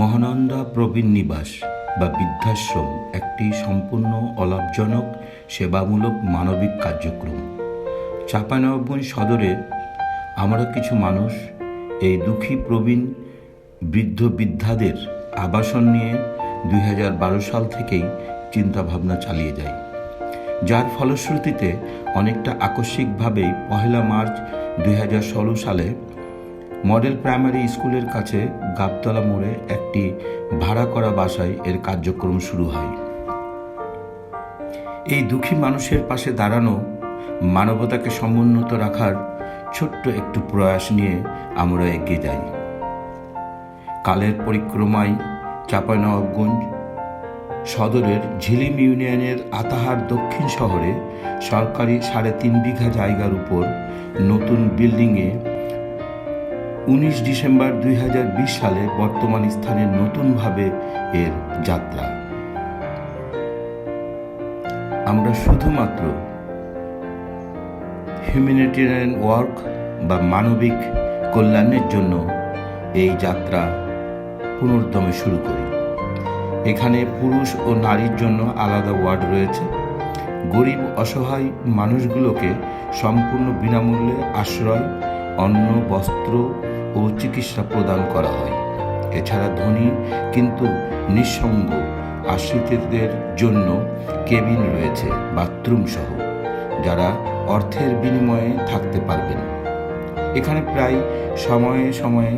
মহানন্দা প্রবীণ নিবাস বা বৃদ্ধাশ্রম একটি সম্পূর্ণ অলাভজনক, সেবামূলক মানবিক কার্যক্রম। চাঁপানবাবগঞ্জ সদরে আমরা কিছু মানুষ এই দুঃখী প্রবীণ বৃদ্ধ বৃদ্ধাদের আবাসন নিয়ে দুই হাজার বারো সাল থেকেই চিন্তাভাবনা চালিয়ে যায়। যার ফলশ্রুতিতে অনেকটা আকস্মিকভাবেই পহেলা মার্চ দুই হাজার ষোলো সালে মডেল প্রাইমারি স্কুলের কাছে গাবতলা মোড়ে একটি ভাড়া করা বাসায় এর কার্যক্রম শুরু হয়। এই দুঃখী মানুষের পাশে দাঁড়ানো, মানবতাকে সমুন্নত রাখার ছোট্ট একটু প্রয়াস নিয়ে আমরা এগিয়ে যাই। কালের পরিক্রমায় চাঁপানবাবগঞ্জ সদরের ঝিলিম ইউনিয়নের আতাহার দক্ষিণ শহরে সরকারি সাড়ে তিন বিঘা জায়গার উপর নতুন বিল্ডিংয়ে উনিশ ডিসেম্বর দুই হাজার বিশ সালে বর্তমান স্থানে নতুনভাবে এর যাত্রা। আমরা শুধুমাত্র হিউম্যানিটেরিয়ান ওয়ার্ক বা মানবিক কল্যাণের জন্য এই যাত্রা পুনর্দমে শুরু করি। এখানে পুরুষ ও নারীর জন্য আলাদা ওয়ার্ড রয়েছে। গরিব, অসহায় মানুষগুলোকে সম্পূর্ণ বিনামূল্যে আশ্রয় অন্ন, বস্ত্র ও চিকিৎসা প্রদান করা হয়। এছাড়া ধনী কিন্তু নিঃসঙ্গ আশ্রিতদের জন্য কেবিন রয়েছে, বাথরুম সহ, যারা অর্থের বিনিময়ে থাকতে পারবেন। এখানে প্রায় সময়ে সময়ে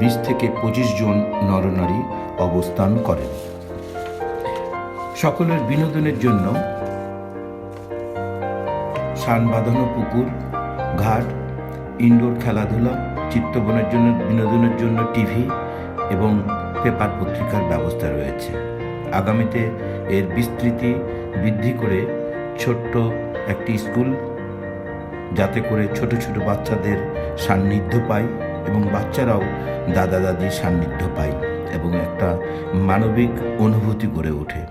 বিশ থেকে পঁচিশ জন নরনারী অবস্থান করেন। সকলের বিনোদনের জন্য সান বাঁধানো পুকুর, ঘাট ইনডোর খেলাধুলা চিত্তবনের জন্য, বিনোদনের জন্য টিভি এবং পেপার পত্রিকার ব্যবস্থা রয়েছে। আগামীতে এর বিস্তৃতি বৃদ্ধি করে ছোট্ট একটি স্কুল যাতে করে ছোট ছোট বাচ্চাদের সান্নিধ্য পায় এবং বাচ্চারাও দাদা দাদির সান্নিধ্য পায় এবং একটা মানবিক অনুভূতি গড়ে ওঠে।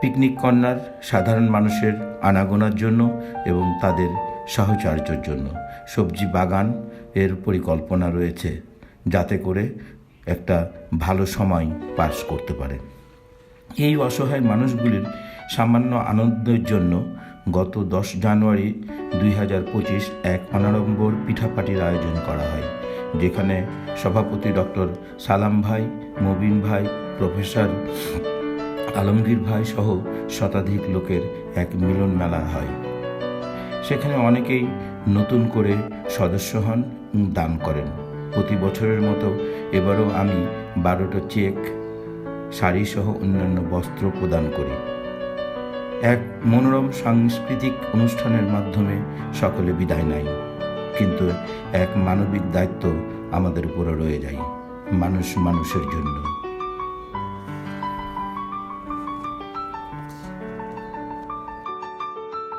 পিকনিক কর্নার সাধারণ মানুষের আনাগোনার জন্য এবং তাদের সাহচর্যের জন্য। সবজি বাগান এর পরিকল্পনা রয়েছে যাতে করে একটা ভালো সময় পাস করতে পারে। এই অসহায় মানুষগুলির সামান্য আনন্দের জন্য গত দশ জানুয়ারি দুই হাজার পঁচিশ এক অনাড়ম্বর পিঠাপাটির আয়োজন করা হয়, যেখানে সভাপতি ডক্টর সালাম ভাই, মবিন ভাই, প্রফেসর আলমগীর ভাই সহ শতাধিক লোকের এক মিলন মেলা হয়। সেখানে অনেকেই নতুন করে সদস্য হন দান করেন। প্রতি বছরের মতো এবারও আমি বারোটা চেক, শাড়ি সহ অন্যান্য বস্ত্র প্রদান করি। এক মনোরম সাংস্কৃতিক অনুষ্ঠানের মাধ্যমে সকলে বিদায় নেয়, কিন্তু এক মানবিক দায়িত্ব আমাদের উপরে রয়ে যায়, মানুষ মানুষের জন্য।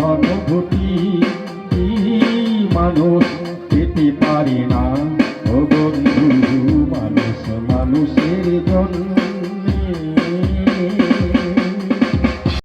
সহানুভূতি মানুষ